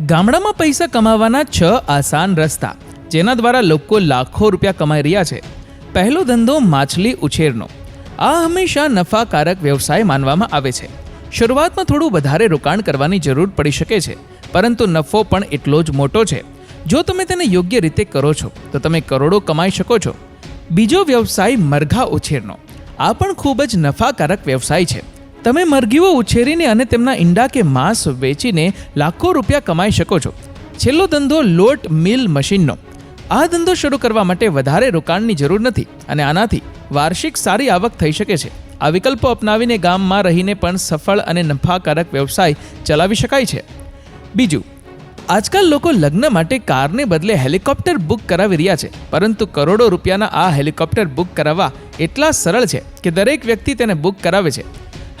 ગામડામાં પૈસા કમાવાના છ આસાન રસ્તા, જેના દ્વારા લોકો લાખો રૂપિયા કમાઈ રહ્યા છે. પહેલો ધંધો માછલી ઉછેરનો. આ હંમેશા નફાકારક વ્યવસાય માનવામાં આવે છે. શરૂઆતમાં થોડું વધારે રોકાણ કરવાની જરૂર પડી શકે છે, પરંતુ નફો પણ એટલો જ મોટો છે. જો તમે તેને યોગ્ય રીતે કરો છો, તો તમે કરોડો કમાઈ શકો છો. બીજો વ્યવસાય મરઘા ઉછેરનો. આ પણ ખૂબ જ નફાકારક વ્યવસાય છે. તમે મરઘીઓ ઉછેરીને અને તેમના ઈંડા કે માંસ વેચીને લાખો રૂપિયા કમાઈ શકો છો. છેલ્લો ધંધો લોટ મિલ મશીનનો. આ ધંધો શરૂ કરવા માટે વધારે રોકાણની જરૂર નથી અને આનાથી વાર્ષિક સારી આવક થઈ શકે છે. આ વિકલ્પો અપનાવીને ગામમાં રહીને પણ સફળ અને નફાકારક વ્યવસાય ચલાવી શકાય છે. બીજું, આજકાલ લોકો લગ્ન માટે કારને બદલે હેલિકોપ્ટર બુક કરાવી રહ્યા છે, પરંતુ કરોડો રૂપિયાના આ હેલિકોપ્ટર બુક કરાવવા એટલા સરળ છે કે દરેક વ્યક્તિ તેને બુક કરાવે છે.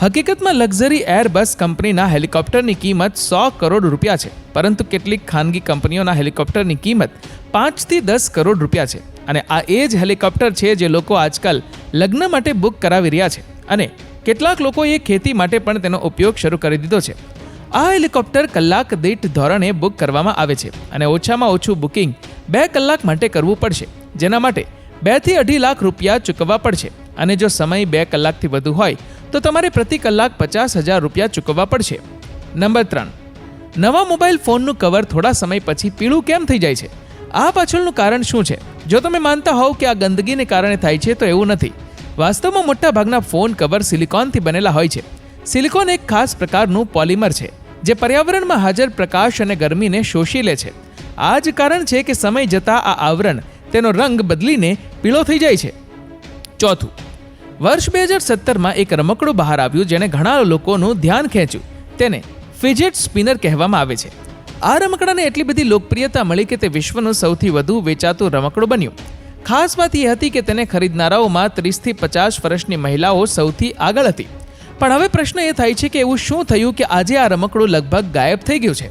હકીકતમાં લક્ઝરી એરબસ કંપનીના હેલિકોપ્ટરની કિંમત સો કરોડ રૂપિયા છે, પરંતુ કેટલીક ખાનગી કંપનીઓના હેલિકોપ્ટરની કિંમત પાંચથી દસ કરોડ રૂપિયા છે. અને આ એ જ હેલિકોપ્ટર છે જે લોકો આજકાલ લગ્ન માટે બુક કરાવી રહ્યા છે અને કેટલાક લોકોએ ખેતી માટે પણ તેનો ઉપયોગ શરૂ કરી દીધો છે. આ હેલિકોપ્ટર કલાક દીઠ ધોરણે બુક કરવામાં આવે છે અને ઓછામાં ઓછું બુકિંગ બે કલાક માટે કરવું પડશે, જેના માટે બેથી અઢી લાખ રૂપિયા ચૂકવવા પડશે. અને જો સમય બે કલાકથી વધુ હોય, તો તમારે પ્રતિ કલાક પચાસ હજાર રૂપિયા ચૂકવવા પડશે. નંબર ત્રણ. નવા મોબાઈલ ફોનનું કવર થોડા સમય પછી પીળું કેમ થઈ જાય છે? આ પાછળનું કારણ શું છે? જો તમે માનતા હોવ કે આ ગંદકીને કારણે થાય છે, તો એવું નથી. વાસ્તવમાં મોટાભાગના ફોન કવર સિલિકોનથી બનેલા હોય છે. સિલિકોન એક ખાસ પ્રકારનું પોલિમર છે, જે પર્યાવરણમાં હાજર પ્રકાશ અને ગરમીને શોષી લે છે. આ જ કારણ છે કે સમય જતાં આ આવરણ તેનો રંગ બદલીને પીળો થઈ જાય છે. ચોથું. વર્ષ બે હજાર સત્તરમાં એક રમકડું બહાર આવ્યું જેણે ઘણા લોકોનું ધ્યાન ખેંચ્યું. તેને ફિજેટ સ્પિનર કહેવામાં આવે છે. આ રમકડાને એટલી બધી લોકપ્રિયતા મળી કે તે વિશ્વનું સૌથી વધુ વેચાતું રમકડું બન્યું. ખાસ વાત એ હતી કે તેને ખરીદનારાઓમાં ત્રીસથી પચાસ વર્ષની મહિલાઓ સૌથી આગળ હતી. પણ હવે પ્રશ્ન એ થાય છે કે એવું શું થયું કે આજે આ રમકડું લગભગ ગાયબ થઈ ગયું છે?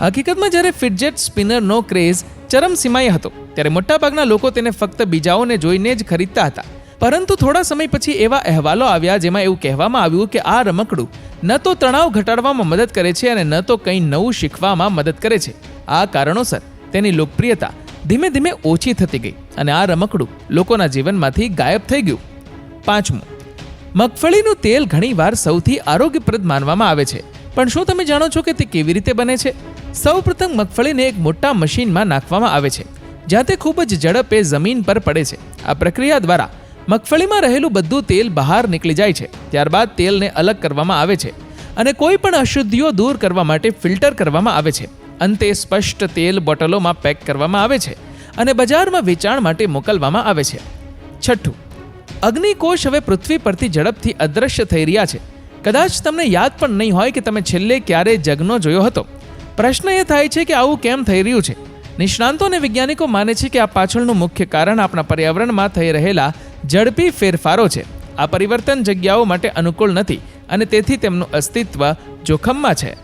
હકીકતમાં જ્યારે ફિટજેટ સ્પિનરનો ક્રેઝ ચરમસીમાએ હતો, ત્યારે મોટાભાગના લોકો તેને ફક્ત બીજાઓને જોઈને જ ખરીદતા હતા. પરંતુ થોડા સમય પછી એવા અહેવાલો આવ્યા જેમાં એવું કહેવામાં આવ્યું કે આ રમકડું ન તો તણાવ ઘટાડવામાં મદદ કરે છે અને ન તો કંઈ નવું શીખવામાં મદદ કરે છે. આ કારણોસર તેની લોકપ્રિયતા ધીમે ધીમે ઓછી થતી ગઈ અને આ રમકડું લોકોના જીવનમાંથી ગાયબ થઈ ગયું. પાંચમું, મગફળીનું તેલ ઘણીવાર સૌથી આરોગ્યપ્રદ માનવામાં આવે છે. પણ શું તમે જાણો છો કે તે કેવી રીતે બને છે? સૌપ્રથમ મગફળીને એક મોટા મશીનમાં નાખવામાં આવે છે જ્યાં તે ખૂબ જ ઝડપે જમીન પર પડે છે. આ પ્રક્રિયા દ્વારા મગફળીમાં રહેલું બધું તેલ બહાર નીકળી જાય છે. ત્યારબાદ તેલને અલગ કરવામાં આવે છે અને કોઈ પણ અશુદ્ધિઓ દૂર કરવા માટે ફિલ્ટર કરવામાં આવે છે. અંતે સ્પષ્ટ તેલ બોટલોમાં પેક કરવામાં આવે છે અને બજારમાં વેચાણ માટે મોકલવામાં આવે છે. છઠ્ઠું, અગ્નિકોષ હવે પૃથ્વી પરથી ઝડપથી અદૃશ્ય થઈ રહ્યા છે. કદાચ તમને યાદ પણ નહીં હોય કે તમે છેલ્લે ક્યારે જગનો જોયો હતો. પ્રશ્ન એ થાય છે કે આવું કેમ થઈ રહ્યું છે? નિષ્ણાંતો અને વૈજ્ઞાનિકો માને છે કે આ પાછળનું મુખ્ય કારણ આપણા પર્યાવરણમાં થઈ રહેલા ઝડપી ફેરફારો છે. આ પરિવર્તન જગ્યાઓ માટે અનુકૂળ નથી અને તેથી તેમનું અસ્તિત્વ જોખમમાં છે.